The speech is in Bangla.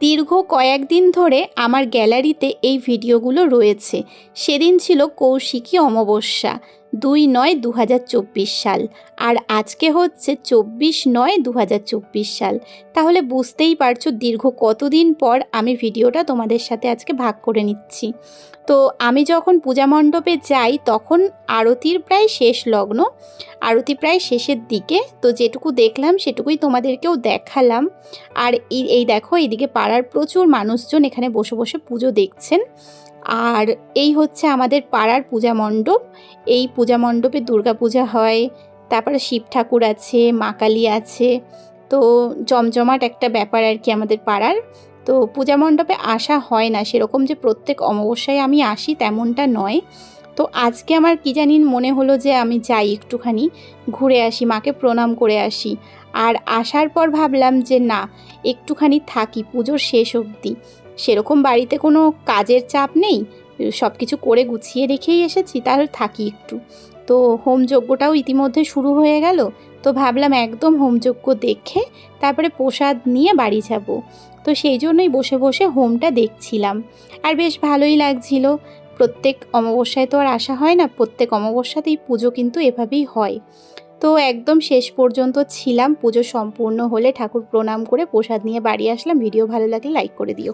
দীর্ঘ কয়েকদিন ধরে আমার গ্যালারিতে এই ভিডিওগুলো রয়েছে। সেদিন ছিল কৌশিকী অমাবস্যা। দুই নয় দু সাল। আর আজকে হচ্ছে চব্বিশ নয় দু সাল। তাহলে বুঝতেই পারছ দীর্ঘ কতদিন পর আমি ভিডিওটা তোমাদের সাথে আজকে ভাগ করে নিচ্ছি। তো আমি যখন পূজা মণ্ডপে যাই, তখন আরতির প্রায় শেষ লগ্ন। আরতি প্রায় শেষের দিকে। তো যেটুকু দেখলাম সেটুকুই তোমাদেরকেও দেখালাম। আর এই দেখো, এইদিকে পাড়ার প্রচুর মানুষজন এখানে বসে বসে পুজো দেখছেন। আর এই হচ্ছে আমাদের পাড়ার পূজা মণ্ডপ। এই পূজা মণ্ডপে দুর্গা পূজা হয়, তারপরে শিব ঠাকুর আছে, মা কালী আছে। তো জমজমাট একটা ব্যাপার আর কি আমাদের পাড়ার। তো পূজা মণ্ডপে আসা হয় না, সেরকম যে প্রত্যেক অমাবস্যায় আমি আসি তেমনটা নয়। তো আজকে আমার কি জানি মনে হলো যে আমি যাই একটুখানি, ঘুরে আসি, মাকে প্রণাম করে আসি। আর আসার পর ভাবলাম যে না, একটুখানি থাকি, পুজোর শেষ অবধি। সেরকম বাড়িতে কোনো কাজের চাপ নেই। সব কিছু করে গুছিয়ে রেখেই এসেছি, তাহলে থাকি একটু। তো হোমযজ্ঞটাও ইতিমধ্যে শুরু হয়ে গেল। তো ভাবলাম একদম হোমযজ্ঞ দেখে তারপরে প্রসাদ নিয়ে বাড়ি যাব। তো সেই জন্যই বসে বসে হোমটা দেখছিলাম। আর বেশ ভালোই লাগছিল। প্রত্যেক অমাবস্যায় তো আর আসা হয় না, প্রত্যেক অমাবস্যাতেই পুজো কিন্তু এভাবেই হয়। তো একদম শেষ পর্যন্ত ছিলাম, পুজো সম্পূর্ণ হলে ঠাকুর প্রণাম করে প্রসাদ নিয়ে বাড়ি আসলাম। ভিডিও ভালো লাগলে লাইক করে দিও।